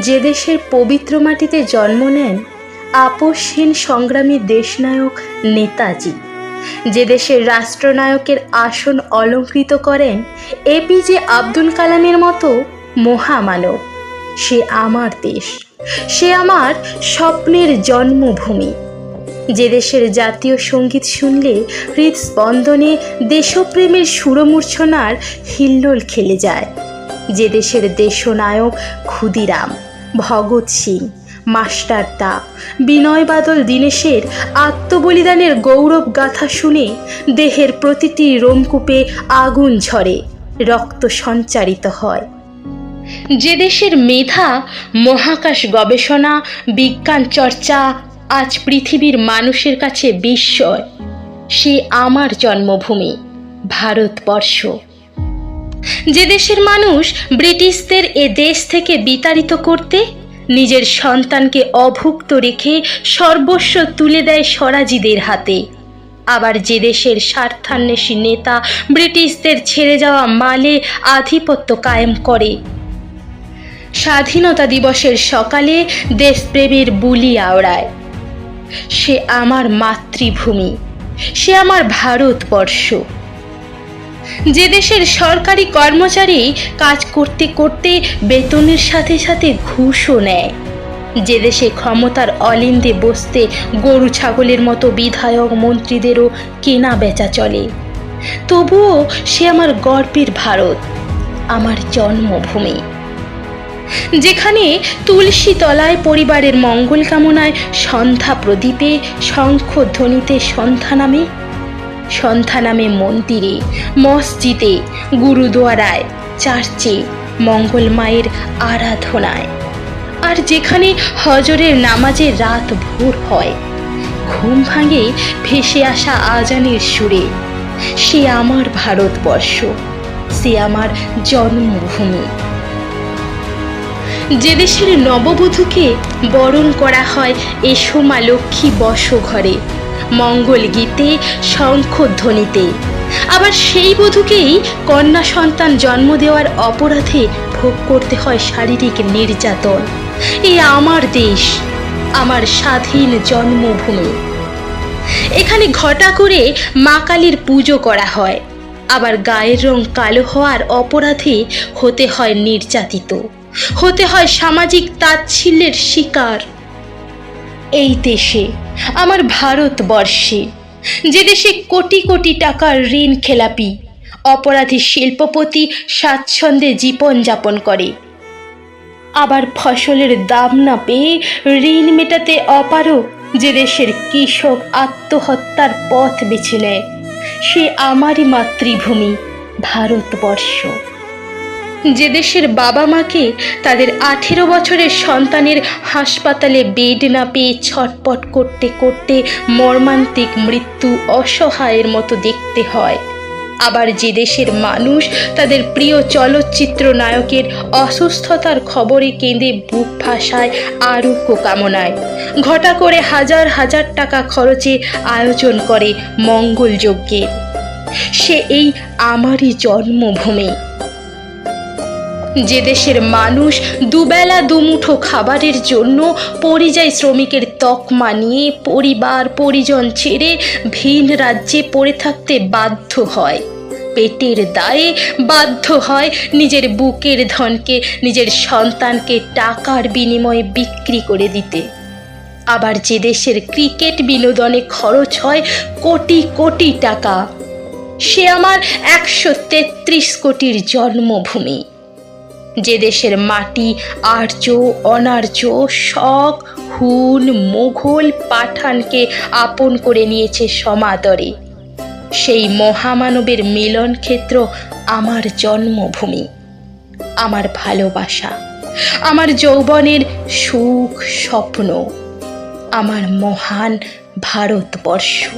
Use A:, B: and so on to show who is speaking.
A: যে দেশের পবিত্র মাটিতে জন্ম নেন আপসহীন সংগ্রামী দেশনায়ক নেতাজি। যে দেশের রাষ্ট্রনায়কের আসন অলঙ্কৃত করেন এপিজে আব্দুল কালামের মতো মহামানব। সে আমার দেশ। সে আমার স্বপ্নের জন্মভূমি। যে দেশের জাতীয় সংগীত শুনলে হৃদস্পন্দনে দেশপ্রেমের সুরমূর্ছনার হিল্লোল খেলে যায়। যে দেশের দেশনায়ক ক্ষুদিরাম, ভগৎ সিং, মাস্টার দা, বিনয় বাদল দীনেশের আত্মবলিদানের গৌরব গাথা শুনে দেহের প্রতিটি রোমকূপে আগুন ঝরে, রক্ত সঞ্চারিত হয়। যে দেশের মেধা, মহাকাশ গবেষণা, বিজ্ঞান চর্চা আজ পৃথিবীর মানুষের কাছে বিস্ময়। সে আমার জন্মভূমি, ভারতবর্ষ। যে দেশের মানুষ ব্রিটিশদের এ দেশ থেকে বিতাড়িত করতে নিজের সন্তানকে অভুক্ত রেখে সর্বস্ব তুলে দেয় স্বরাজিদের হাতে। আবার যে দেশের স্বার্থান্বেষী নেতা ব্রিটিশদের ছেড়ে যাওয়া মালে আধিপত্য কায়েম করে। স্বাধীনতা দিবসের সকালে দেশপ্রেমের বুলি আওড়ায়। সে আমার মাতৃভূমি, সে আমার ভারতবর্ষ। যে দেশের সরকারি কর্মচারী কাজ করতে করতে বেতনের সাথে সাথে ঘুষও নেয়। যে দেশে ক্ষমতার অলিন্দে বসতে গরু ছাগলের মতো বিধায়ক মন্ত্রীদেরও কেনা বেচা চলে। তবুও সে আমার গর্বের ভারত, আমার জন্মভূমি। যেখানে তুলসী তলায় পরিবারের মঙ্গল কামনায় সন্ধ্যা প্রদীপে শঙ্খ ধ্বনিতে সন্ধ্যা নামে সন্ধ্যা নামে মন্দিরে, মসজিদে, গুরুদুয়ারায়, চার্চে, মঙ্গল মায়ের আরাধনায়। আর যেখানে হজরের নামাজে রাত ভোর হয়, ঘুম ভাঙে ভেসে আসা আজানের সুরে, সে আমার ভারতবর্ষ, সে আমার জন্মভূমি। যে দেশের নববধূকে বরণ করা হয় এসো মা লক্ষ্মী বস ঘরে মঙ্গল গীতে, শঙ্খধ্বনিতে। আবার সেই বধূকেই কন্যা সন্তান জন্ম দেওয়ার অপরাধে ভোগ করতে হয় শারীরিক নির্যাতন। এ আমার দেশ, আমার স্বাধীন জন্মভূমি। এখানে ঘটা করে মা কালীর পুজো করা হয়। আবার গায়ের রং কালো হওয়ার অপরাধে হতে হয় নির্যাতিত। হতে হয় সামাজিক তাচ্ছিল্যের শিকার। এই দেশে, আমার ভারতবর্ষে। যে দেশে কোটি কোটি টাকার ঋণ খেলাপি, অপরাধী শিল্পপতি স্বাচ্ছন্দ্যে জীবনযাপন করে। আবার ফসলের দাম না পেয়ে ঋণ মেটাতে অপারক যে দেশের কৃষক আত্মহত্যার পথ বেছে নেয়, সে আমারই মাতৃভূমি, ভারতবর্ষ। যে দেশের বাবা মাকে তাদের আঠেরো বছরের সন্তানের হাসপাতালে বেড না পেয়ে ছটপট করতে করতে মর্মান্তিক মৃত্যু অসহায়ের মতো দেখতে হয়। আবার যে দেশের মানুষ তাদের প্রিয় চলচ্চিত্র নায়কের অসুস্থতার খবরে কেঁদে বুক ভাসায় আরোগ্য কামনায়। ঘটা করে হাজার হাজার টাকা খরচে আয়োজন করে মঙ্গল যজ্ঞের সে এই আমারই জন্মভূমি। যে দেশের মানুষ দুবেলা দুমুঠো খাবারের জন্য পরিযায়ী শ্রমিকের তকমা নিয়ে পরিবার, পরিজন ছেড়ে ভিন রাজ্যে পড়ে থাকতে বাধ্য হয়। পেটের দায়ে বাধ্য হয় নিজের বুকের ধনকে, নিজের সন্তানকে টাকার বিনিময়ে বিক্রি করে দিতে। আবার যে দেশের ক্রিকেট বিনোদনে খরচ হয় কোটি কোটি টাকা। সে আমার একশো তেত্রিশ কোটির জন্মভূমি। যে দেশের মাটি, আর্য, অনার্য, শক, হুন, মোঘল পাঠানকে আপন করে নিয়েছে সমাদরে। সেই মহামানবের মিলন ক্ষেত্র আমার জন্মভূমি, আমার ভালোবাসা, আমার যৌবনের সুখ স্বপ্ন, আমার মহান ভারতবর্ষ।